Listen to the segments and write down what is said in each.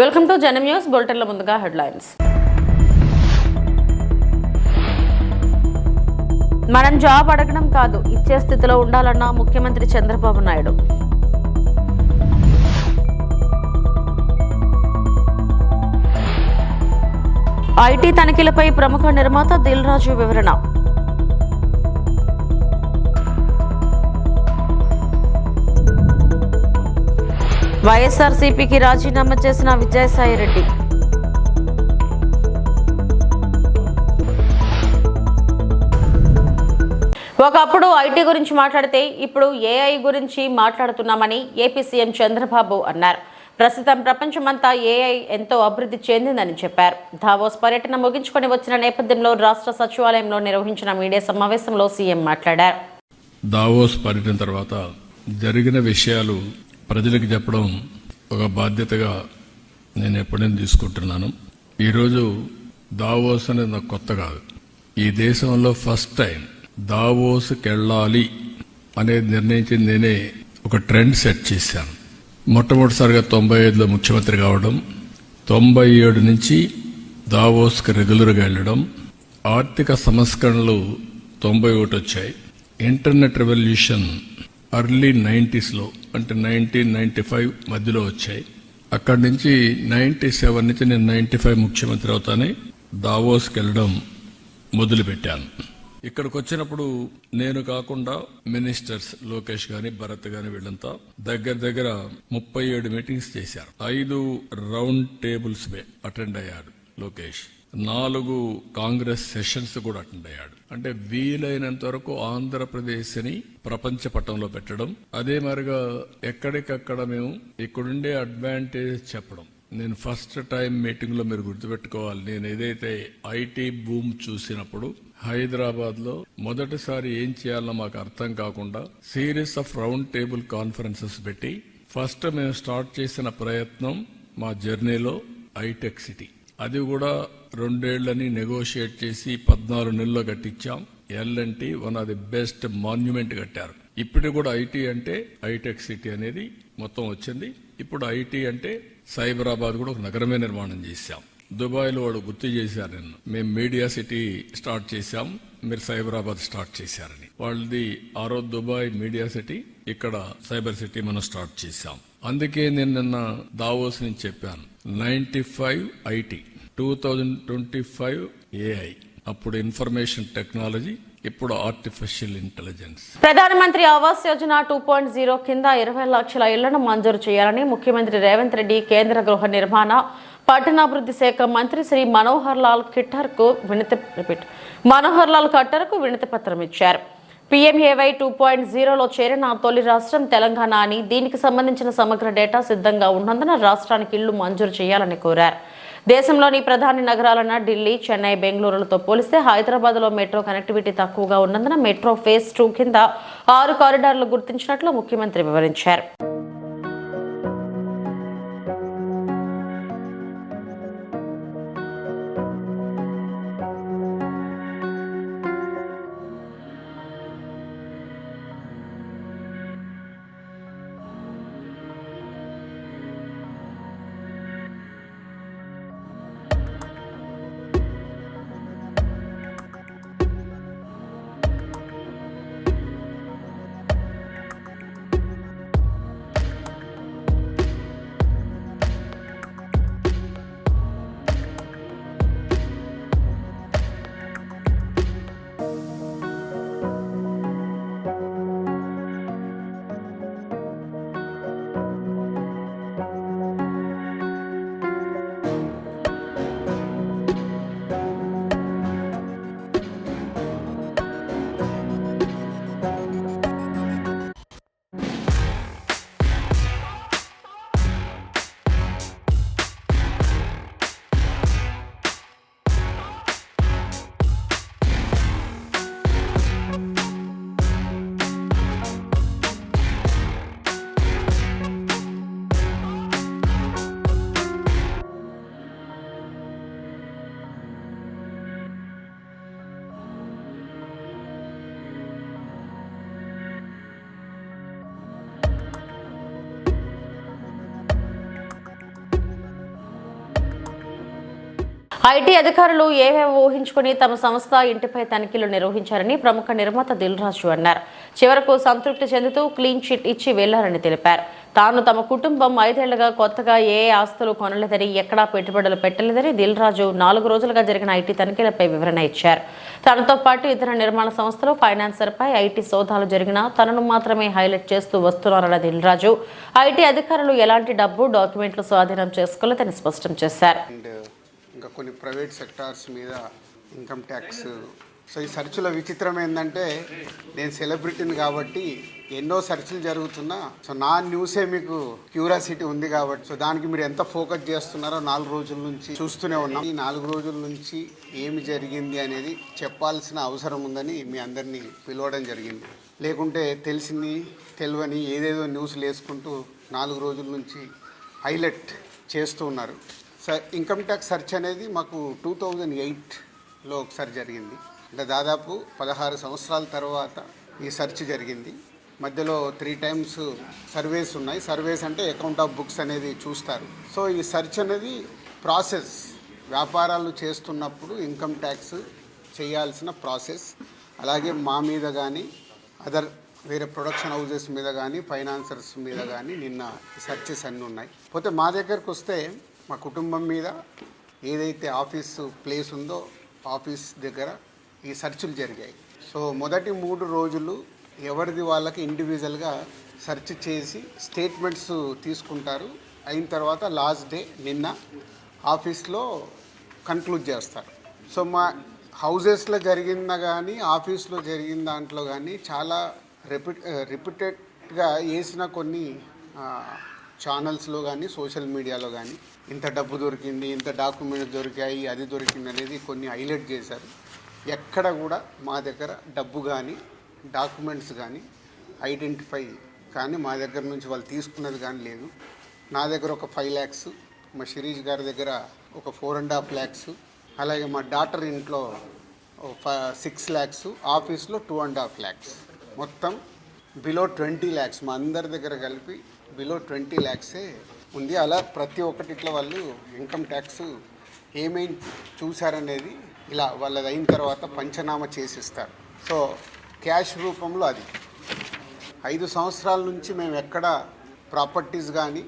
Welcome to Janam news బులెటిన్ల ముందుగా headlines. మనం జాబ్ అడగడం కాదు ఇచ్చే స్థితిలో ఉండాలన్న ముఖ్యమంత్రి చంద్రబాబు నాయుడు. ఐటీ తనిఖీలపై ప్రముఖ నిర్మాత దిల్ రాజు వివరణ. వైఎస్ఆర్సీపీకి రాజీనామా చేసిన విజయసాయిరెడ్డి. ఒకప్పుడు ఐటీ గురించి మాట్లాడితే ఇప్పుడు ఏఐ గురించి మాట్లాడుతున్నామని ఏపీ సీఎం చంద్రబాబు అన్నారు. ప్రస్తుతం ప్రపంచమంతా ఏఐ ఎంతో అభివృద్ధి చెందిందని చెప్పారు. ధావోస్ పర్యటన ముగించుకొని వచ్చిన నేపథ్యంలో రాష్ట్ర సచివాలయంలో నిర్వహించిన మీడియా సమావేశంలో సీఎం మాట్లాడారు. దావోస్ పర్యటన తర్వాత జరిగిన విషయాలు ప్రజలకు చెప్పడం ఒక బాధ్యతగా నేను ఎప్పుడైనా తీసుకుంటున్నాను. ఈరోజు దావోస్ అనేది నాకు కొత్త కాదు. ఈ దేశంలో ఫస్ట్ టైం దావోస్కి వెళ్ళాలి అనేది నిర్ణయించింది నేనే ఒక ట్రెండ్ సెట్ చేశాను. మొట్టమొదటిసారిగా తొంభై ఐదులో ముఖ్యమంత్రి కావడం తొంభై ఏడు నుంచి దావోస్కి రెగ్యులర్గా వెళ్ళడం ఆర్థిక సంస్కరణలు తొంభై ఒకటి వచ్చాయి. ఇంటర్నెట్ రెవల్యూషన్ అర్లీ నైంటీస్లో అంటే నైన్టీన్ నైన్టీ ఫైవ్ మధ్యలో వచ్చాయి. అక్కడి నుంచి నైన్టీ సెవెన్ నుంచి నేను నైన్టీ ఫైవ్ ముఖ్యమంత్రి అవుతానే దావోస్కి వెళ్ళడం మొదలుపెట్టాను. ఇక్కడికి వచ్చినప్పుడు నేను కాకుండా మినిస్టర్స్ లోకేష్ గాని భరత్ గాని వీళ్ళంతా దగ్గర దగ్గర ముప్పై ఏడు మీటింగ్స్ చేశారు. ఐదు రౌండ్ టేబుల్స్ అటెండ్ అయ్యాడు లోకేష్. నాలుగు కాంగ్రెస్ సెషన్స్ కూడా అటెండ్ అయ్యాడు. అంటే వీలైనంత వరకు ఆంధ్రప్రదేశ్ని ప్రపంచ పటంలో పెట్టడం. అదే మరిగా ఎక్కడికక్కడ మేము ఇక్కడుండే అడ్వాంటేజ్ చెప్పడం. నేను ఫస్ట్ టైం మీటింగ్లో మీరు గుర్తుపెట్టుకోవాలి. నేను ఏదైతే ఐటీ బూమ్ చూసినప్పుడు హైదరాబాద్లో మొదటిసారి ఏం చేయాలో మాకు అర్థం కాకుండా series of round table conferences పెట్టి ఫస్ట్ మేము స్టార్ట్ చేసిన ప్రయత్నం మా జర్నీలో ఐటెక్ సిటీ. అది కూడా రెండేళ్ళని నెగోషియేట్ చేసి పద్నాలుగు నెలల్లో కట్టించాం. L LNT one of the best monument కట్టారు. ఇప్పుడు కూడా ఐటీ అంటే ఐటెక్ సిటీ అనేది మొత్తం వచ్చింది. ఇప్పుడు ఐటీ అంటే సైబరాబాద్ కూడా ఒక నగరమే నిర్మాణం చేశాం. దుబాయ్లో వాళ్ళు గుర్తు చేశారు నిన్ను. మేము మీడియా సిటీ స్టార్ట్ చేశాం. మీరు సైబరాబాద్ స్టార్ట్ చేశారని. వాళ్ళది ఆరో దుబాయ్ మీడియా సిటీ ఇక్కడ సైబర్ సిటీ మనం స్టార్ట్ చేశాం. అందుకే నేను నిన్న దావోస్ నుంచి చెప్పాను. Ninety five IT two thousand twenty five AI. అప్పుడు ఇన్ఫర్మేషన్ టెక్నాలజీ ఇప్పుడు artificial intelligence. Pradhanamantri Awas Yojana two point zero కింద ఇరవై లక్షల ఇళ్ళను మంజూరు చేయాలని ముఖ్యమంత్రి రేవంత్ రెడ్డి కేంద్ర గృహ నిర్మాణ పట్టణాభివృద్ధి శాఖ మంత్రి శ్రీ మనోహర్ లాల్ ఖిట్టర్కు వినతి మనోహర్ లాల్ ఖట్టర్కు వినతి పత్రం ఇచ్చారు. పీఎంఏవై టూ పాయింట్ జీరోలో చేరిన తొలి రాష్ట్రం తెలంగాణ అని దీనికి సంబంధించిన సమగ్ర డేటా సిద్ధంగా ఉన్నందున రాష్ట్రానికి ఇళ్ళు మంజూరు చేయాలని కోరారు. దేశంలోని ప్రధాన నగరాలైన ఢిల్లీ చెన్నై బెంగళూరులతో పోలిస్తే హైదరాబాద్లో మెట్రో కనెక్టివిటీ తక్కువగా ఉన్నందున మెట్రో ఫేజ్ టూ కింద ఆరు కారిడార్లు గుర్తించినట్లు ముఖ్యమంత్రి వివరించారు. ఐటీ అధికారులు ఏవేవో ఊహించుకుని తమ సంస్థ ఇంటిపై తనిఖీలు నిర్వహించారని ప్రముఖ నిర్మాత దిల్ రాజు అన్నారు. చివరకు సంతృప్తి చెందుతూ క్లీన్ చిట్ ఇచ్చి వెళ్ళారని తెలిపారు. తాను తమ కుటుంబం ఐదేళ్ళుగా కొత్తగా ఏ ఆస్తులు కొనలేదని ఎక్కడా పెట్టుబడులు పెట్టలేదని దిల్ రాజు నాలుగు రోజులుగా జరిగిన ఐటీ తనిఖీలపై వివరణ ఇచ్చారు. తనతో పాటు ఇతర నిర్మాణ సంస్థలు ఫైనాన్సర్పై ఐటీ సోదాలు జరిగినా తనను మాత్రమే హైలైట్ చేస్తూ వస్తున్నారన్న దిల్ రాజు ఐటీ అధికారులు ఎలాంటి డబ్బు డాక్యుమెంట్లు స్వాధీనం చేసుకోలేదని స్పష్టం చేశారు. కొన్ని ప్రైవేట్ సెక్టార్స్ మీద ఇన్కమ్ ట్యాక్స్. సో ఈ సెర్చ్లో విచిత్రం ఏంటంటే నేను సెలబ్రిటీని కాబట్టి ఎన్నో సెర్చ్లు జరుగుతున్నా. సో నా న్యూసే మీకు క్యూరియాసిటీ ఉంది కాబట్టి సో దానికి మీరు ఎంత ఫోకస్ చేస్తున్నారో నాలుగు రోజుల నుంచి చూస్తూనే ఉన్నాం. ఈ నాలుగు రోజుల నుంచి ఏమి జరిగింది అనేది చెప్పాల్సిన అవసరం ఉందని మీ అందరినీ పిలవడం జరిగింది. లేకుంటే తెలిసింది తెలియని ఏదేదో న్యూస్లు వేసుకుంటూ నాలుగు రోజుల నుంచి హైలైట్ చేస్తూ ఉన్నారు. ఇన్కమ్ ట్యాక్స్ సెర్చ్ అనేది మాకు టూ థౌజండ్ ఎయిట్లో ఒకసారి జరిగింది. అంటే దాదాపు పదహారు సంవత్సరాల తర్వాత ఈ సెర్చ్ జరిగింది. మధ్యలో త్రీ టైమ్స్ సర్వేస్ ఉన్నాయి. సర్వేస్ అంటే అకౌంట్ ఆఫ్ బుక్స్ అనేది చూస్తారు. సో ఈ సెర్చ్ అనేది ప్రాసెస్ వ్యాపారాలు చేస్తున్నప్పుడు ఇన్కమ్ ట్యాక్స్ చేయాల్సిన ప్రాసెస్ అలాగే మా మీద కానీ అదర్ వేరే ప్రొడక్షన్ హౌజెస్ మీద కానీ ఫైనాన్సర్స్ మీద కానీ నిన్న సెర్చెస్ అన్నీ ఉన్నాయి. పోతే మా దగ్గరకు వస్తే మా కుటుంబం మీద ఏదైతే ఆఫీస్ ప్లేస్ ఉందో ఆఫీస్ దగ్గర ఈ సెర్చులు జరిగాయి. సో మొదటి మూడు రోజులు ఎవరిది వాళ్ళకి ఇండివిజువల్గా సెర్చ్ చేసి స్టేట్మెంట్స్ తీసుకుంటారు. అయిన తర్వాత లాస్ట్ డే నిన్న ఆఫీస్లో కన్క్లూడ్ చేస్తారు. సో మా హౌజెస్లో జరిగిందా కానీ ఆఫీస్లో జరిగిన దాంట్లో కానీ చాలా రిపి రిప్యూటెడ్గా వేసిన కొన్ని ఛానల్స్లో కానీ సోషల్ మీడియాలో కానీ ఇంత డబ్బు దొరికింది ఇంత డాక్యుమెంట్స్ దొరికాయి అది దొరికింది అనేది కొన్ని హైలైట్ చేశారు. ఎక్కడ కూడా మా దగ్గర డబ్బు కానీ డాక్యుమెంట్స్ కానీ ఐడెంటిఫై కానీ మా దగ్గర నుంచి వాళ్ళు తీసుకున్నది కానీ లేదు. నా దగ్గర ఒక ఫైవ్ ల్యాక్స్ మా శిరీష్ గారి దగ్గర ఒక ఫోర్ అండ్ హాఫ్ ల్యాక్స్ అలాగే మా డాటర్ ఇంట్లో సిక్స్ ల్యాక్స్ ఆఫీస్లో టూ అండ్ హాఫ్ ల్యాక్స్ మొత్తం బిలో ట్వంటీ ల్యాక్స్ మా అందరి దగ్గర కలిపి బిలో ట్వంటీ ల్యాక్సే ఉంది. అలా ప్రతి ఒక్కటి ఇట్లా వాళ్ళు ఇన్కమ్ ట్యాక్స్ ఏమేమి చూశారనేది ఇలా వాళ్ళది అయిన తర్వాత పంచనామా చేసిస్తారు. సో క్యాష్ రూపంలో అది. ఐదు సంవత్సరాల నుంచి మేము ఎక్కడ ప్రాపర్టీస్ కానీ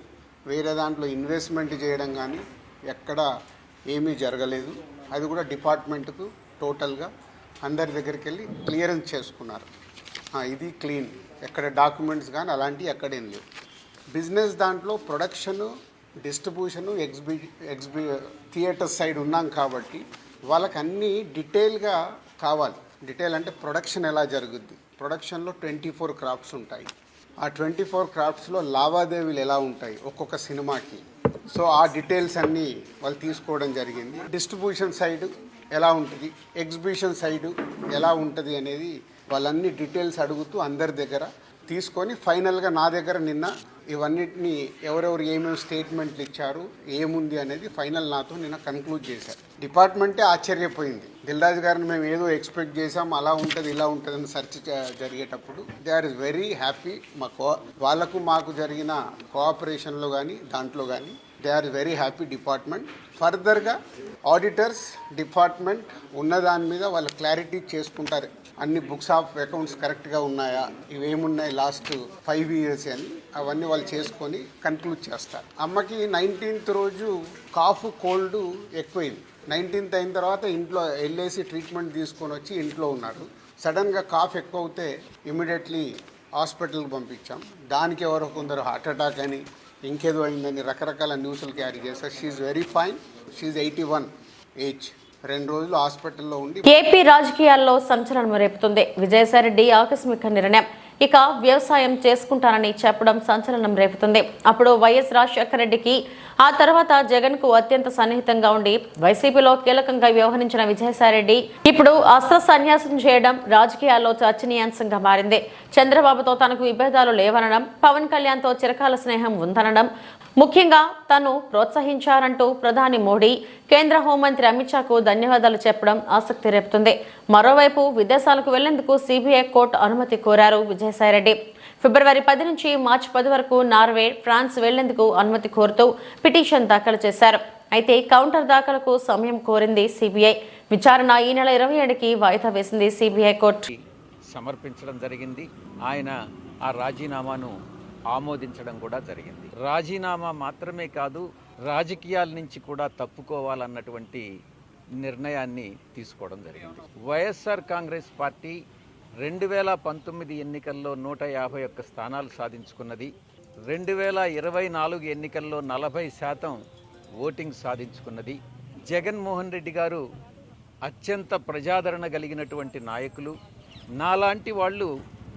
వేరే దాంట్లో ఇన్వెస్ట్మెంట్ చేయడం కానీ ఎక్కడ ఏమీ జరగలేదు. అది కూడా డిపార్ట్మెంట్కు టోటల్గా అందరి దగ్గరికి వెళ్ళి క్లియరెన్స్ చేసుకున్నారు. ఇది క్లీన్ ఎక్కడ డాక్యుమెంట్స్ కానీ అలాంటివి ఎక్కడేం లేవు. బిజినెస్ దాంట్లో ప్రొడక్షను డిస్ట్రిబ్యూషను ఎగ్జిబి ఎగ్జిబి థియేటర్ సైడ్ ఉన్నాం కాబట్టి వాళ్ళకి అన్నీ డీటెయిల్గా కావాలి. డీటెయిల్ అంటే ప్రొడక్షన్ ఎలా జరుగుద్ది? ప్రొడక్షన్లో ట్వంటీ ఫోర్ క్రాఫ్ట్స్ ఉంటాయి. ఆ ట్వంటీ ఫోర్ క్రాఫ్ట్స్లో లావాదేవీలు ఎలా ఉంటాయి? ఒక్కొక్క సినిమాకి. సో ఆ డీటెయిల్స్ అన్నీ వాళ్ళు తీసుకోవడం జరిగింది. డిస్ట్రిబ్యూషన్ సైడ్ ఎలా ఉంటుంది? ఎగ్జిబిషన్ సైడ్ ఎలా ఉంటుంది అనేది వాళ్ళన్ని డీటెయిల్స్ అడుగుతూ అందరి దగ్గర తీసుకొని ఫైనల్గా నా దగ్గర నిన్న ఇవన్నిటిని ఎవరెవరు ఏమేమి స్టేట్మెంట్లు ఇచ్చారు ఏముంది అనేది ఫైనల్ నాతో నిన్న కన్క్లూడ్ చేశారు. డిపార్ట్మెంటే ఆశ్చర్యపోయింది. దిల్రాజు గారిని మేము ఏదో ఎక్స్పెక్ట్ చేసాం అలా ఉంటుంది ఇలా ఉంటుంది అని సెర్చ్ జరిగేటప్పుడు దే ఆర్ వెరీ హ్యాపీ మా కో వాళ్ళకు మాకు జరిగిన కోఆపరేషన్లో కానీ దాంట్లో కానీ they are very happy department. ఫర్దర్గా ఆడిటర్స్ డిపార్ట్మెంట్ ఉన్న దాని మీద వాళ్ళు క్లారిటీ చేసుకుంటారు. అన్ని బుక్స్ ఆఫ్ అకౌంట్స్ కరెక్ట్గా ఉన్నాయా? ఇవేమున్నాయి లాస్ట్ ఫైవ్ ఇయర్స్ అని అవన్నీ వాళ్ళు చేసుకొని కన్క్లూడ్ చేస్తారు. అమ్మకి నైన్టీన్త్ రోజు కాఫ్ కోల్డ్ ఎక్కువైంది. నైన్టీన్త్ అయిన తర్వాత ఇంట్లో వెళ్ళేసి ట్రీట్మెంట్ తీసుకొని వచ్చి ఇంట్లో ఉన్నారు సడన్గా కాఫ్ ఎక్కువ అవుతే ఇమీడియట్లీ హాస్పిటల్కి పంపించాం. దానికి ఎవరో కొందరు హార్ట్ అటాక్ అని ఇంకేదో అయిందని రకరకాల న్యూస్లు క్యారీ చేస్తారు she very fine she eighty one age రెండు రోజులు హాస్పిటల్లో ఉండి ఏపీ రాజకీయాల్లో సంచలనం రేపుతుంది. విజయసాయిరెడ్డి ఆకస్మిక నిర్ణయం. ఇక వ్యవసాయం చేసుకుంటానని చెప్పడం సంచలనం రేపుతుంది. అప్పుడు వైఎస్ రాజశేఖర రెడ్డికి ఆ తర్వాత జగన్కు అత్యంత సన్నిహితంగా ఉండి వైసీపీలో కీలకంగా వ్యవహరించిన విజయసాయిరెడ్డి ఇప్పుడు అస్త్ర సన్యాసం చేయడం రాజకీయాల్లో చర్చనీయాంశంగా మారింది. చంద్రబాబుతో తనకు విభేదాలు లేవనడం పవన్ కళ్యాణ్తో చిరకాల స్నేహం ఉందనడం ముఖ్యంగా తను ప్రోత్సహించారంటూ ప్రధాని మోడీ కేంద్ర హోంమంత్రి అమిత్ షాకు ధన్యవాదాలు చెప్పడం ఆసక్తి రేపుతుంది. మరోవైపు విదేశాలకు వెళ్ళేందుకు సిబిఐ కోర్టు అనుమతి కోరారు విజయసాయిరెడ్డి. ఫిబ్రవరి పది నుంచి మార్చి పది వరకు నార్వే ఫ్రాన్స్ వెళ్ళేందుకు అనుమతి కోరుతూ పిటిషన్ దాఖలు చేశారు. అయితే కౌంటర్ దాఖలకు సమయం కోరింది సిబిఐ. విచారణ ఈ నెల ఇరవై ఏడుకి వాయిదా వేసింది సిబిఐ కోర్టు. సమర్పించడం జరిగింది. ఆయన ఆ రాజీనామాను ఆమోదించడం కూడా జరిగింది. రాజీనామా మాత్రమే కాదు రాజకీయాల నుంచి కూడా తప్పుకోవాలన్నటువంటి నిర్ణయాన్ని తీసుకోవడం జరిగింది. వైఎస్ఆర్ కాంగ్రెస్ పార్టీ రెండు వేల పంతొమ్మిది ఎన్నికల్లో నూట యాభై ఒక్క స్థానాలు సాధించుకున్నది. రెండు వేల ఇరవై నాలుగు ఎన్నికల్లో నలభై శాతం ఓటింగ్ సాధించుకున్నది. జగన్మోహన్ రెడ్డి గారు అత్యంత ప్రజాదరణ కలిగినటువంటి నాయకులు. నాలాంటి వాళ్ళు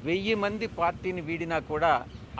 వెయ్యి మంది పార్టీని వీడినా కూడా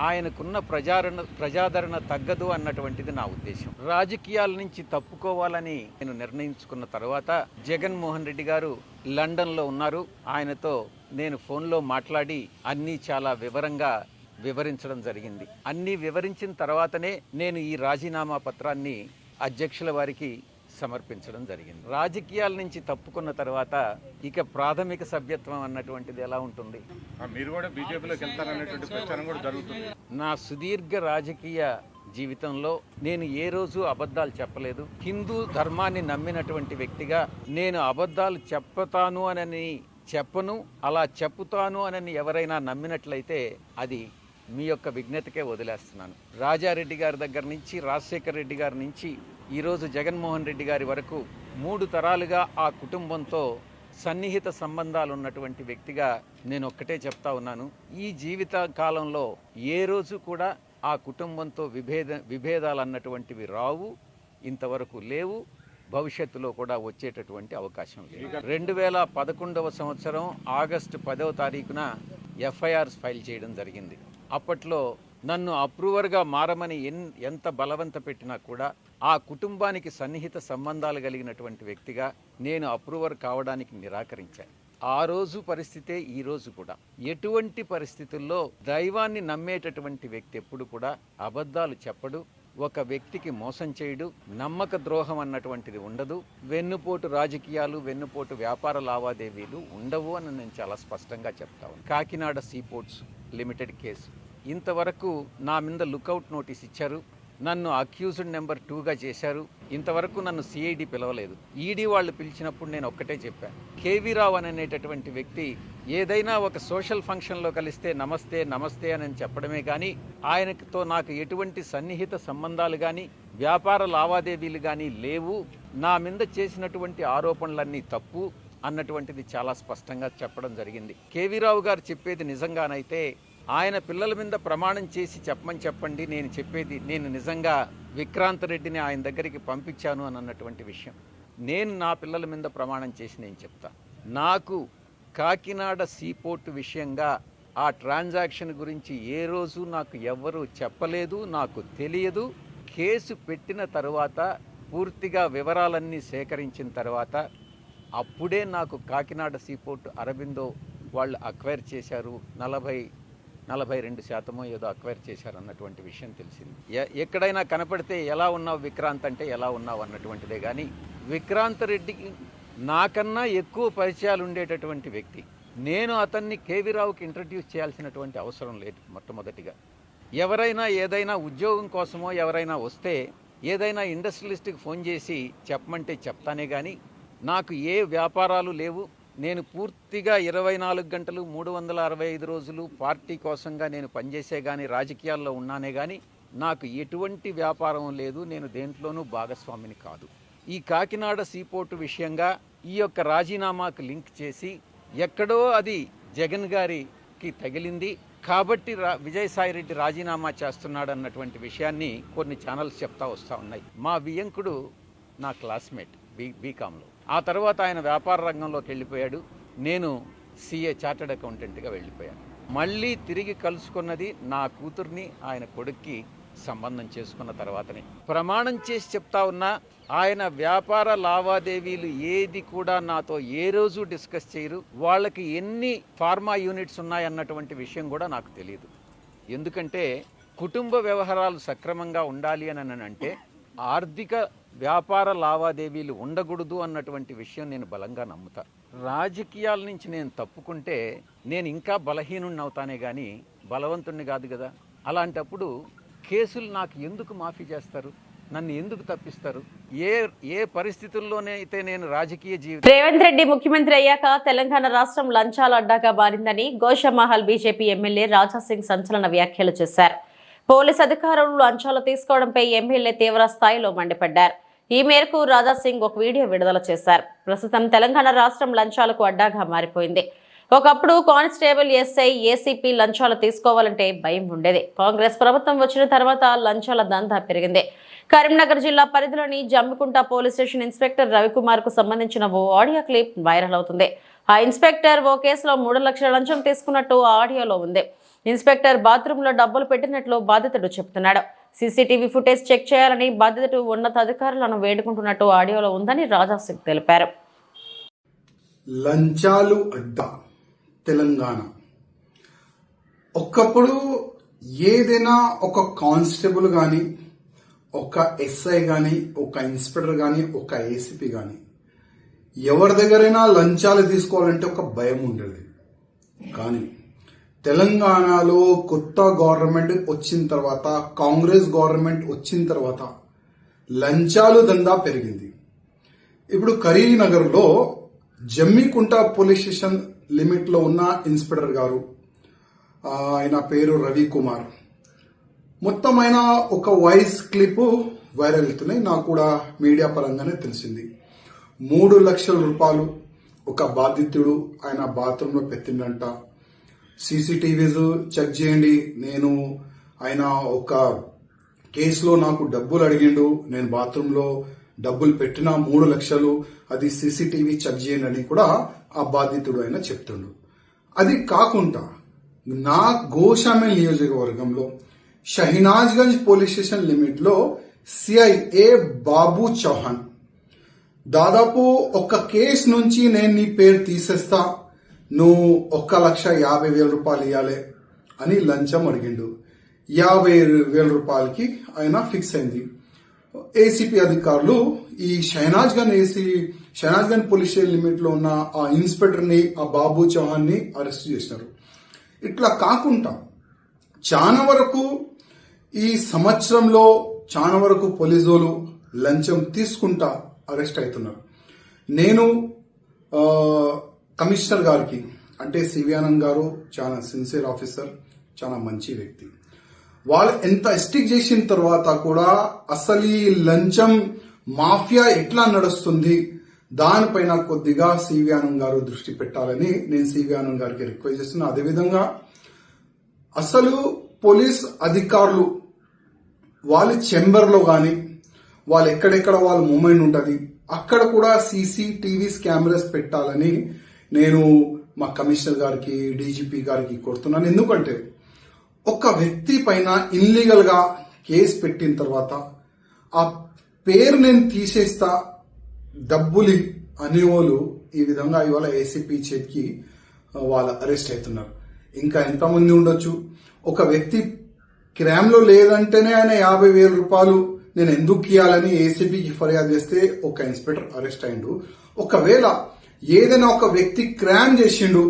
ఆయనకున్న ప్రజాదరణ ప్రజాదరణ తగ్గదు అన్నటువంటిది నా ఉద్దేశం. రాజకీయాల నుంచి తప్పుకోవాలని నేను నిర్ణయించుకున్న తర్వాత జగన్మోహన్ రెడ్డి గారు లండన్లో ఉన్నారు. ఆయనతో నేను ఫోన్లో మాట్లాడి అన్నీ చాలా వివరంగా వివరించడం జరిగింది. అన్నీ వివరించిన తర్వాతనే నేను ఈ రాజీనామా పత్రాన్ని అధ్యక్షుల వారికి సమర్పించడం జరిగింది. రాజకీయాల నుంచి తప్పుకున్న తర్వాత ఇక ప్రాథమిక సభ్యత్వం అన్నటువంటిది ఎలా ఉంటుంది? ఆ, మీరు కూడా బీజేపీలోకి వెళ్తారనేటువంటి ప్రచారం కూడా జరుగుతుంది. నా సుదీర్ఘ రాజకీయ జీవితంలో నేను ఏ రోజు అబద్ధాలు చెప్పలేదు. హిందూ ధర్మాన్ని నమ్మినటువంటి వ్యక్తిగా నేను అబద్ధాలు చెప్పుతాను అనని చెప్పను అలా చెప్పుతాను అని ఎవరైనా నమ్మినట్లయితే అది మీ యొక్క విజ్ఞతకే వదిలేస్తున్నాను. రాజారెడ్డి గారి దగ్గర నుంచి రాజశేఖర రెడ్డి గారి నుంచి ఈరోజు జగన్మోహన్ రెడ్డి గారి వరకు మూడు తరాలుగా ఆ కుటుంబంతో సన్నిహిత సంబంధాలు ఉన్నటువంటి వ్యక్తిగా నేను ఒక్కటే చెప్తా ఉన్నాను. ఈ జీవిత కాలంలో ఏ రోజు కూడా ఆ కుటుంబంతో విభేద విభేదాలు అన్నటువంటివి రావు ఇంతవరకు లేవు. భవిష్యత్తులో కూడా వచ్చేటటువంటి అవకాశం లేదు. రెండు వేల పదకొండవ సంవత్సరం ఆగస్టు పదవ తారీఖున ఎఫ్ఐఆర్స్ ఫైల్ చేయడం జరిగింది. అప్పట్లో నన్ను అప్రూవర్గా మారమని ఎన్ ఎంత బలవంత పెట్టినా కూడా ఆ కుటుంబానికి సన్నిహిత సంబంధాలు కలిగినటువంటి వ్యక్తిగా నేను అప్రూవర్ కావడానికి నిరాకరించాను ఆ రోజు పరిస్థితే ఈ రోజు కూడా. ఎటువంటి పరిస్థితుల్లో దైవాన్ని నమ్మేటటువంటి వ్యక్తి ఎప్పుడు కూడా అబద్ధాలు చెప్పడు ఒక వ్యక్తికి మోసం చేయడు నమ్మక ద్రోహం అన్నటువంటిది ఉండదు వెన్నుపోటు రాజకీయాలు వెన్నుపోటు వ్యాపార లావాదేవీలు ఉండవు అని నేను చాలా స్పష్టంగా చెప్తా ఉన్నాను కాకినాడ సీపోర్ట్స్ లిమిటెడ్ కేసు. ఇంతవరకు నా మీద లుకౌట్ నోటీస్ ఇచ్చారు నన్ను అక్యూజ్డ్ నెంబర్ టూగా చేశారు. ఇంతవరకు నన్ను సిఐడి పిలవలేదు. ఈడీ వాళ్ళు పిలిచినప్పుడు నేను ఒక్కటే చెప్పాను కేవీ రావు అని అనేటటువంటి వ్యక్తి ఏదైనా ఒక సోషల్ ఫంక్షన్లో కలిస్తే నమస్తే నమస్తే అని చెప్పడమే కానీ ఆయనతో నాకు ఎటువంటి సన్నిహిత సంబంధాలు కానీ వ్యాపార లావాదేవీలు కానీ లేవు. నా మీద చేసినటువంటి ఆరోపణలన్నీ తప్పు అన్నటువంటిది చాలా స్పష్టంగా చెప్పడం జరిగింది. కేవీరావు గారు చెప్పేది నిజంగానైతే ఆయన పిల్లల మీద ప్రమాణం చేసి చెప్పమని చెప్పండి నేను చెప్పేది నేను నిజంగా విక్రాంత్ రెడ్డిని ఆయన దగ్గరికి పంపించాను అని అన్నటువంటి విషయం. నేను నా పిల్లల మీద ప్రమాణం చేసి నేను చెప్తా. నాకు కాకినాడ సీపోర్ట్ విషయంగా ఆ ట్రాన్సాక్షన్ గురించి ఏ రోజు నాకు ఎవ్వరూ చెప్పలేదు నాకు తెలియదు. కేసు పెట్టిన తరువాత పూర్తిగా వివరాలన్నీ సేకరించిన తర్వాత అప్పుడే నాకు కాకినాడ సీపోర్ట్ అరబిందో వాళ్ళు అక్వైర్ చేశారు. నలభై నలభై రెండు శాతమో ఏదో అక్వైర్ చేశారు అన్నటువంటి విషయం తెలిసింది. ఎక్కడైనా కనపడితే ఎలా ఉన్నావు విక్రాంత్ అంటే ఎలా ఉన్నావు అన్నటువంటిదే కానీ విక్రాంత్ రెడ్డికి నాకన్నా ఎక్కువ పరిచయాలు ఉండేటటువంటి వ్యక్తి. నేను అతన్ని కేవీరావుకి ఇంట్రడ్యూస్ చేయాల్సినటువంటి అవసరం లేదు మొట్టమొదటిగా. ఎవరైనా ఏదైనా ఉద్యోగం కోసమో ఎవరైనా వస్తే ఏదైనా ఇండస్ట్రియలిస్ట్కి ఫోన్ చేసి చెప్పమంటే చెప్తానే కానీ నాకు ఏ వ్యాపారాలు లేవు నేను పూర్తిగా ఇరవై నాలుగు గంటలు మూడు వందల అరవై ఐదు రోజులు పార్టీ కోసంగా నేను పనిచేసే కానీ రాజకీయాల్లో ఉన్నానే కానీ నాకు ఎటువంటి వ్యాపారం లేదు నేను దేంట్లోనూ భాగస్వామిని కాదు. ఈ కాకినాడ సీపోర్టు విషయంగా ఈ యొక్క రాజీనామాకు లింక్ చేసి ఎక్కడో అది జగన్ గారికి తగిలింది. కాబట్టి రా విజయసాయిరెడ్డి రాజీనామా చేస్తున్నాడు అన్నటువంటి విషయాన్ని కొన్ని ఛానల్స్ చెప్తా వస్తూ ఉన్నాయి. మా వియంకుడు నా క్లాస్మేట్ బీ బీకామ్లో. ఆ తర్వాత ఆయన వ్యాపార రంగంలోకి వెళ్ళిపోయాడు. నేను సీఏ చార్టెడ్ అకౌంటెంట్గా వెళ్ళిపోయాను. మళ్ళీ తిరిగి కలుసుకున్నది నా కూతుర్ని ఆయన కొడుక్కి సంబంధం చేసుకున్న తర్వాతనే. ప్రమాణం చేసి చెప్తా ఉన్నా ఆయన వ్యాపార లావాదేవీలు ఏది కూడా నాతో ఏ రోజు డిస్కస్ చేయరు. వాళ్ళకి ఎన్ని ఫార్మా యూనిట్స్ ఉన్నాయన్నటువంటి విషయం కూడా నాకు తెలియదు ఎందుకంటే కుటుంబ వ్యవహారాలు సక్రమంగా ఉండాలి అని అంటే ఆర్థిక వ్యాపార లావాదేవీలు ఉండకూడదు అన్నటువంటి విషయం నేను బలంగా నమ్ముతా. రాజకీయాల నుంచి నేను తప్పుకుంటే నేను ఇంకా బలహీనుణ్ణి అవుతానే కానీ బలవంతుణ్ణి కాదు కదా. అలాంటప్పుడు కేసులు నాకు ఎందుకు మాఫీ చేస్తారు? నన్ను ఎందుకు తప్పిస్తారు? ఏ ఏ పరిస్థితుల్లోనే అయితే నేను రాజకీయ జీవితం రేవంత్ రెడ్డి ముఖ్యమంత్రి అయ్యాక తెలంగాణ రాష్ట్రం లంచాల అడ్డాగా మారిందని గోషమహల్ బీజేపీ ఎమ్మెల్యే రాజాసింగ్ సంచలన వ్యాఖ్యలు చేశారు. పోలీస్ అధికారులు లంచాలు తీసుకోవడంపై ఎమ్మెల్యే తీవ్ర స్థాయిలో మండిపడ్డారు. ఈ మేరకు రాజాసింగ్ ఒక వీడియో విడుదల చేశారు. ప్రస్తుతం తెలంగాణ రాష్ట్రం లంచాలకు అడ్డాగా మారిపోయింది. ఒకప్పుడు కానిస్టేబుల్ ఎస్ఐ ఏసీపీ లంచాలు తీసుకోవాలంటే భయం ఉండేది. కాంగ్రెస్ ప్రభుత్వం వచ్చిన తర్వాత లంచాల దందా పెరిగింది. కరీంనగర్ జిల్లా పరిధిలోని జమ్మికుంట పోలీస్ స్టేషన్ ఇన్స్పెక్టర్ రవికుమార్కు సంబంధించిన ఓ ఆడియో క్లిప్ వైరల్ అవుతుంది. ఆ ఇన్స్పెక్టర్ ఓ కేసులో మూడు లక్షల లంచం తీసుకున్నట్టు ఆ ఆడియోలో ఉంది. ఇన్స్పెక్టర్ బాత్రూంలో డబ్బులు పెట్టినట్లు బాధితుడు చెప్తున్నాడు. సీసీటీవీ ఫుటేజ్ చెక్ చేయాలని బాధితుడు ఉన్నత అధికారులను వేడుకుంటున్నట్టు ఆడియోలో ఉందని రాజాసింగ్ తెలిపారు. లంచాలు అడ్డా తెలంగాణ. ఒకప్పుడు ఏదైనా ఒక కానిస్టేబుల్ కానీ ఒక ఎస్ఐ కానీ ఒక ఇన్స్పెక్టర్ కానీ ఒక ఏసీపీ కానీ ఎవరి దగ్గరైనా లంచాలు తీసుకోవాలంటే ఒక భయం ఉండేది. కానీ తెలంగాణలో కొత్త గవర్నమెంట్ వచ్చిన తర్వాత కాంగ్రెస్ గవర్నమెంట్ వచ్చిన తర్వాత లంచాలు దందా పెరిగింది. ఇప్పుడు కరీంనగర్లో జమ్మికుంట పోలీస్ స్టేషన్ లిమిట్లో ఉన్న ఇన్స్పెక్టర్ గారు ఆయన పేరు రవి కుమార్ మొత్తం ఆయన ఒక వాయిస్ క్లిప్ వైరల్ అవుతున్నాయి. నాకు కూడా మీడియా పరంగానే తెలిసింది. మూడు లక్షల రూపాయలు ఒక బాధితుడు ఆయన బాత్రూంలో పెట్టిండంట. సీసీటీవీస్ చెక్ చేయండి. నేను ఆయన ఒక కేసులో నాకు డబ్బులు అడిగిండు. నేను బాత్రూంలో డబ్బులు పెట్టిన మూడు లక్షలు. అది సీసీటీవీ చెక్ చేయండి అని కూడా ఆ బాధితుడు ఆయన చెప్తుండు. అది కాకుండా నా గోషామెల్ నియోజకవర్గంలో షహినాజ్గంజ్ పోలీస్ స్టేషన్ లిమిట్లో బాబు చౌహాన్. దాదాపు ఒక కేసు నుంచి నేను నీ పేరు తీసేస్తా. నువ్వు ఒక్క లక్ష యాభై వేల రూపాయలు ఇవ్వాలి అని లంచం అడిగిండు. యాభై వేల రూపాయలకి ఆయన ఫిక్స్ అయింది. ఏసీపీ అధికారులు ఈ Shahnaz Gunj AC Shahnaz Gunj police station లిమిట్లో ఉన్న ఆ ఇన్స్పెక్టర్ని ఆ బాబు చౌహాన్ని అరెస్ట్ చేసినారు ఇట్లా కాకుండా చాలా వరకు ఈ సంవత్సరంలో చాలా వరకు పోలీసులు లంచం తీసుకుంటా అరెస్ట్ అవుతున్నారు. నేను కమిషనర్ గారికి అంటే సివి ఆనంద్ గారు చాలా సిన్సియర్ ఆఫీసర్ చాలా మంచి వ్యక్తి. వాళ్ళు ఎంత ఎస్టిక్ చేసిన తర్వాత కూడా అసలు ఈ లంచం మాఫియా ఎట్లా నడుస్తుంది దానిపైన కొద్దిగా సివి ఆనంద్ గారు దృష్టి పెట్టాలని నేను సివి ఆనంద్ గారికి రిక్వెస్ట్ చేస్తున్నా. అదేవిధంగా అసలు పోలీస్ అధికారులు వాళ్ళ చెంబర్లో కానీ వాళ్ళు ఎక్కడెక్కడ వాళ్ళ మూమెంట్ ఉంటుంది అక్కడ కూడా సీసీటీవీస్ కెమెరాస్ పెట్టాలని నేను మా కమిషనర్ గారికి డీజీపీ గారికి కొడుతున్నాను. ఎందుకంటే ఒక వ్యక్తి పైన ఇల్లీగల్గా కేసు పెట్టిన తర్వాత ఆ పేరు నేను తీసేస్తా డబ్బులు అనేవాళ్ళు ఈ విధంగా ఇవాళ ఏసీపీ చేతికి వాళ్ళు అరెస్ట్ అవుతున్నారు. ఇంకా ఎంతమంది ఉండొచ్చు? ఒక వ్యక్తి క్రామ్లో లేదంటేనే ఆయన యాభై వేల రూపాయలు నేను ఎందుకు ఇవ్వాలని ఏసీబీకి ఫిర్యాదు చేస్తే ఒక ఇన్స్పెక్టర్ అరెస్ట్ అయిండు ఒకవేళ ఏదైనా ఒక వ్యక్తి క్రైమ్ చేసిండు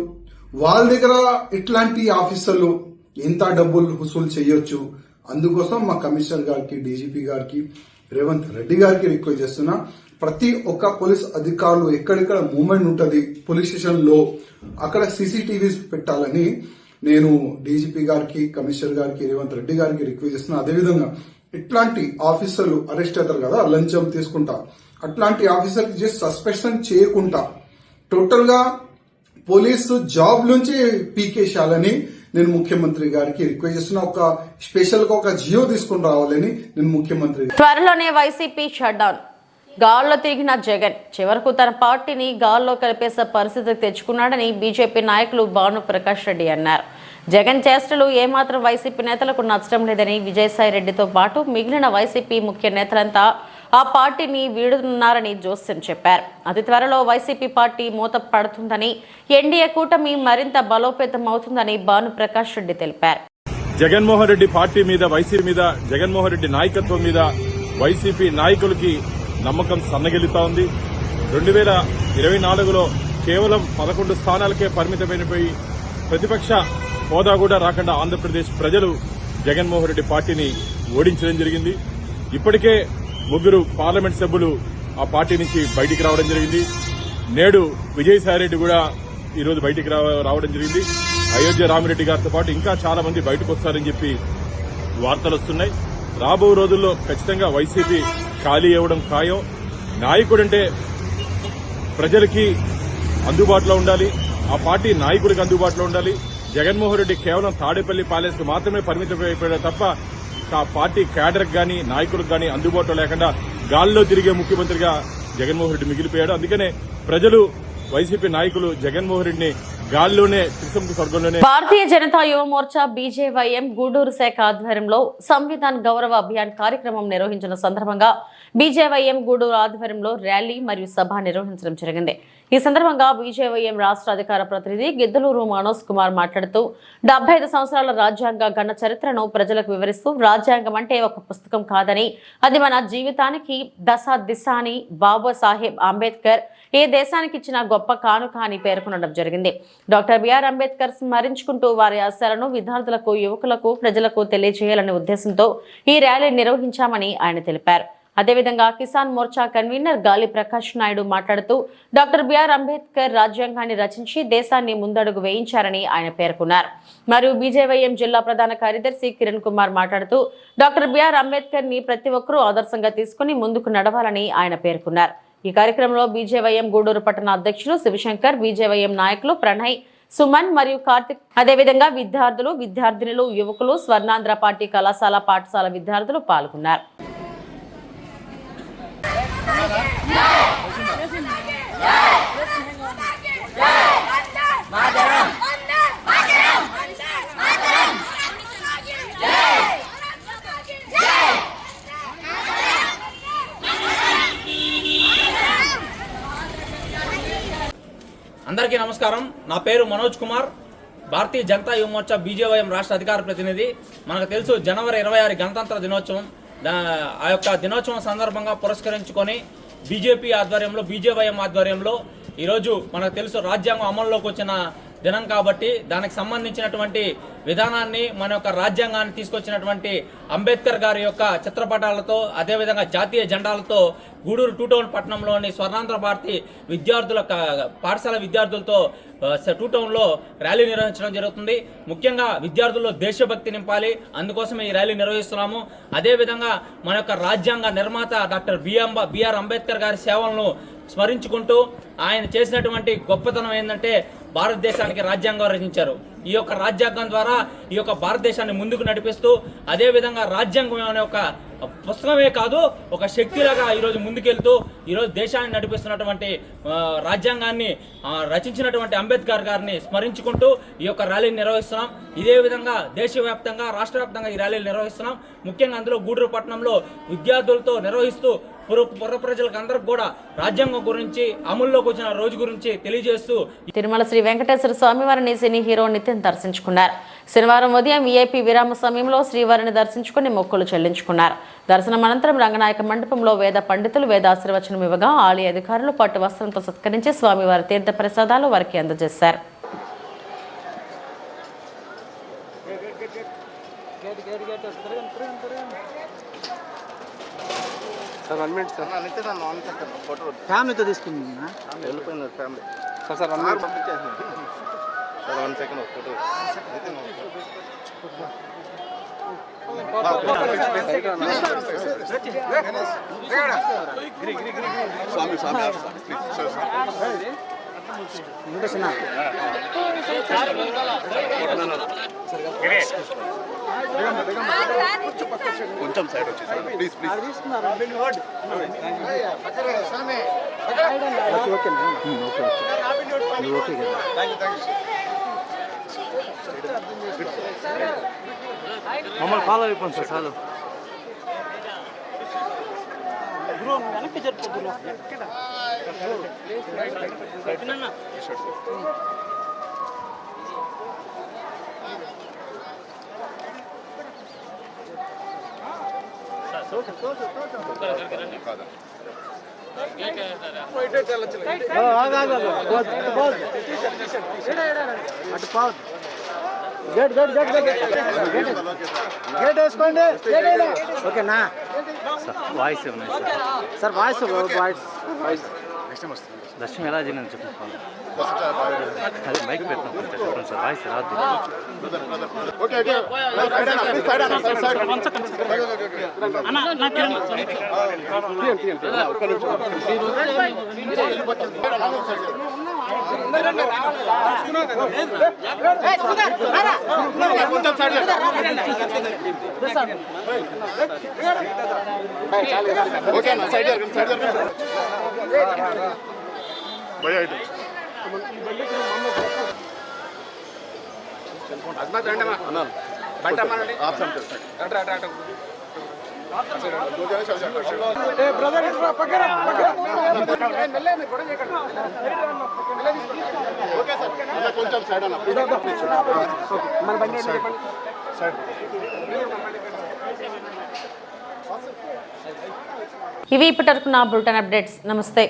వాళ్ళ దగ్గర ఇట్లాంటి ఆఫీసర్లు ఎంత డబ్బులు వసూలు చేయొచ్చు. అందుకోసం మా కమిషనర్ గారికి డీజీపీ గారికి రేవంత్ రెడ్డి గారికి రిక్వెస్ట్ చేస్తున్నా ప్రతి ఒక్క పోలీస్ అధికారులు ఎక్కడెక్కడ మూమెంట్ ఉంటుంది పోలీస్ స్టేషన్లో అక్కడ సీసీటీవీస్ పెట్టాలని నేను డీజీపీ గారికి కమిషనర్ గారికి రేవంత్ రెడ్డి గారికి రిక్వెస్ట్ చేస్తున్నా. అదేవిధంగా ఇట్లాంటి ఆఫీసర్లు అరెస్ట్ అవుతారు కదా లంచం తీసుకుంటా. అట్లాంటి ఆఫీసర్కి జస్ట్ సస్పెన్షన్ చేయకుండా టోటల్గా పోలీసు జాబ్ నుంచి పీకేశాలని నేను ముఖ్యమంత్రి గారికి రిక్వెస్ట్ చేస్తున్నా. ఒక స్పెషల్గా ఒక జియో తీసుకుని రావాలని నేను ముఖ్యమంత్రి త్వరలోనే వైసీపీ షట్డౌన్ గాల్లో తిరిగిన జగన్ చివరకు తన పార్టీని గాల్లో కలిపేసే పరిస్థితి తెచ్చుకున్నాడని బీజేపీ నాయకులు భాను ప్రకాష్ రెడ్డి అన్నారు. జగన్ చేష్టలు ఏమాత్రం వైసీపీ నేతలకు నచ్చడం లేదని విజయసాయి రెడ్డితో పాటు మిగిలిన వైసీపీ ముఖ్య నేతలంతా ఆ పార్టీని వీడుతున్నారని జోస్యం చెప్పారు. అతి త్వరలో వైసీపీ పార్టీ మూత పడుతుందని ఎన్డీఏ కూటమి మరింత బలోపేతం అవుతుందని భాను ప్రకాష్ రెడ్డి తెలిపారు. జగన్మోహన్ రెడ్డి పార్టీ మీద వైసీపీ మీద జగన్మోహన్ రెడ్డి నాయకత్వం మీద వైసీపీ నాయకులకి నమ్మకం సన్నగిలుతా ఉంది. రెండు వేల ఇరవై నాలుగులో కేవలం పదకొండు స్థానాలకే పరిమితమైనపోయి ప్రతిపక్ష హోదా కూడా రాకుండా ఆంధ్రప్రదేశ్ ప్రజలు జగన్మోహన్ రెడ్డి పార్టీని ఓడించడం జరిగింది. ఇప్పటికే ముగ్గురు పార్లమెంట్ సభ్యులు ఆ పార్టీ నుంచి బయటికి రావడం జరిగింది. నేడు విజయసాయి రెడ్డి కూడా ఈరోజు బయటికి రావ- రావడం జరిగింది. అయోధ్య రామిరెడ్డి గారితో పాటు ఇంకా చాలా మంది బయటకు వస్తారని చెప్పి వార్తలు వస్తున్నాయి. రాబో రోజుల్లో ఖచ్చితంగా వైసీపీ ఖాళీ అవ్వడం ఖాయం. నాయకుడంటే ప్రజలకి అందుబాటులో ఉండాలి. ఆ పార్టీ నాయకుడికి అందుబాటులో ఉండాలి. జగన్మోహన్ రెడ్డి కేవలం తాడేపల్లి ప్యాలెస్కు మాత్రమే పరిమితం అయిపోయాడు తప్ప పార్టీ క్యాడర్కి కానీ నాయకులకు కానీ అందుబాటులో లేకుండా గాల్లో తిరిగే ముఖ్యమంత్రిగా జగన్మోహన్ రెడ్డి మిగిలిపోయాడు. అందుకనే ప్రజలు వైసీపీ నాయకులు జగన్మోహన్ రెడ్డిని గాల్లోనే త్రిశంకు స్వర్గంలోనే భారతీయ జనతా యువ మోర్చా బీజేవైఎం గూడూరు శాఖ ఆధ్వర్యంలో సంవిధాన్ గౌరవ అభియాన్ కార్యక్రమం నిర్వహించిన సందర్భంగా బీజేవైఎం గూడూరు ఆధ్వర్యంలో ర్యాలీ మరియు సభ నిర్వహించడం జరిగింది. ఈ సందర్భంగా బీజేవైఎం రాష్ట్ర అధికార ప్రతినిధి గిద్దలూరు మనోజ్ కుమార్ మాట్లాడుతూ డెబ్బై ఐదు సంవత్సరాల రాజ్యాంగ గణ చరిత్రను ప్రజలకు వివరిస్తూ రాజ్యాంగం అంటే ఒక పుస్తకం కాదని అది మన జీవితానికి దశ దిశ అని బాబాసాహెబ్ అంబేద్కర్ ఏ దేశానికి ఇచ్చిన గొప్ప కానుక అని పేర్కొనడం జరిగింది. డాక్టర్ బిఆర్ అంబేద్కర్ స్మరించుకుంటూ వారి ఆశయాలను విద్యార్థులకు యువకులకు ప్రజలకు తెలియజేయాలనే ఉద్దేశంతో ఈ ర్యాలీ నిర్వహించామని ఆయన తెలిపారు. అదేవిధంగా కిసాన్ మోర్చా కన్వీనర్ గాలి ప్రకాష్ నాయుడు మాట్లాడుతూ డాక్టర్ బిఆర్ అంబేద్కర్ రాజ్యాంగాన్ని రచించి దేశాన్ని ముందడుగు వేయించారని ఆయన పేర్కొన్నారు. మరియు బీజేవైఎం జిల్లా ప్రధాన కార్యదర్శి కిరణ్ కుమార్ మాట్లాడుతూ డాక్టర్ బిఆర్ అంబేద్కర్ని ప్రతి ఒక్కరూ ఆదర్శంగా తీసుకుని ముందుకు నడవాలని ఆయన పేర్కొన్నారు. ఈ కార్యక్రమంలో బీజేవైఎం గూడూరు పట్టణ అధ్యక్షులు శివశంకర్ బీజేవైఎం నాయకులు ప్రణయ్ సుమన్ మరియు కార్తిక్. అదేవిధంగా విద్యార్థులు విద్యార్థినులు యువకులు స్వర్ణాంధ్ర పార్టీ కళాశాల పాఠశాల విద్యార్థులు పాల్గొన్నారు. అందరికీ నమస్కారం. నా పేరు మనోజ్ కుమార్. భారతీయ జనతా యువమోర్చా బీజేవైఎం రాష్ట్ర అధికార ప్రతినిధి. మనకు తెలుసు జనవరి ఇరవై ఆరు గణతంత్ర దినోత్సవం. ఆ యొక్క దినోత్సవం సందర్భంగా పురస్కరించుకొని బీజేపీ ఆధ్వర్యంలో బీజేవైఎం ఆధ్వర్యంలో ఈరోజు మనకు తెలుసు రాజ్యాంగం అమల్లోకి వచ్చిన దినం కాబట్టి దానికి సంబంధించినటువంటి విధానాన్ని మన యొక్క రాజ్యాంగాన్ని తీసుకొచ్చినటువంటి అంబేద్కర్ గారి యొక్క చిత్రపటాలతో అదేవిధంగా జాతీయ జెండాలతో గూడూరు టూ టౌన్ పట్టణంలోని స్వర్ణాంధ్ర భారతి విద్యార్థుల పాఠశాల విద్యార్థులతో టూ టౌన్లో ర్యాలీ నిర్వహించడం జరుగుతుంది. ముఖ్యంగా విద్యార్థుల్లో దేశభక్తి నింపాలి. అందుకోసం ఈ ర్యాలీ నిర్వహిస్తున్నాము. అదేవిధంగా మన యొక్క రాజ్యాంగ నిర్మాత డాక్టర్ బిఎంబ బిఆర్ అంబేద్కర్ గారి సేవలను స్మరించుకుంటూ ఆయన చేసినటువంటి గొప్పతనం ఏంటంటే భారతదేశానికి రాజ్యాంగం రచించారు. ఈ యొక్క రాజ్యాంగం ద్వారా ఈ యొక్క భారతదేశాన్ని ముందుకు నడిపిస్తూ అదేవిధంగా రాజ్యాంగం అనే ఒక పుస్తకమే కాదు ఒక శక్తిలాగా ఈరోజు ముందుకెళ్తూ ఈరోజు దేశాన్ని నడిపిస్తున్నటువంటి రాజ్యాంగాన్ని రచించినటువంటి అంబేద్కర్ గారిని స్మరించుకుంటూ ఈ యొక్క ర్యాలీని నిర్వహిస్తున్నాం. ఇదే విధంగా దేశవ్యాప్తంగా రాష్ట్ర వ్యాప్తంగా ఈ ర్యాలీలు నిర్వహిస్తున్నాం. ముఖ్యంగా అందులో గూడూరు పట్టణంలో విద్యార్థులతో నిర్వహిస్తూ పుర పుర ప్రజలకు అందరికి కూడా రాజ్యాంగం గురించి అమల్లోకి వచ్చిన రోజు గురించి తెలియజేస్తూ తిరుమల శ్రీ వెంకటేశ్వర స్వామివారిని సినీ హీరో నితిన్ దర్శించుకున్నారు శనివారం ఉదయం వీఐపీ విరామ సమయంలో శ్రీవారిని దర్శించుకుని మొక్కులు చెల్లించుకున్నారు దర్శనం అనంతరం రంగనాయక మండపంలో వేద పండితులు వేదాశీర్వచనం ఇవ్వగా ఆలయ అధికారులు పట్టు వస్త్రంతో సత్కరించి స్వామివారి తీర్థ ప్రసాదాలు వారికి అందజేశారు ఫ్యామిలీతో తీసుకుంది వెళ్ళిపోయినారు family sir sir one minute sir one second ఒక ఫోటో స్వామి. కొంచెం సైడ్ వచ్చి ప్లీజ్ ప్లీజ్ ఓకే మమ్మల్ని ఫాలో అయిపోండి సార్ చాలు అటు పోవద్దు ఓకేనా వాయిస్ ఉన్నాయి sir sir voice voice voice దర్శనం ఎలా జరిగింది చెప్పండి అదే మైక్ పెట్టిన చెప్పండి సార్ వాయిస్ రాదు ఇవి ఇప్పటివరకు నా బులెటిన్ అప్డేట్స్. నమస్తే.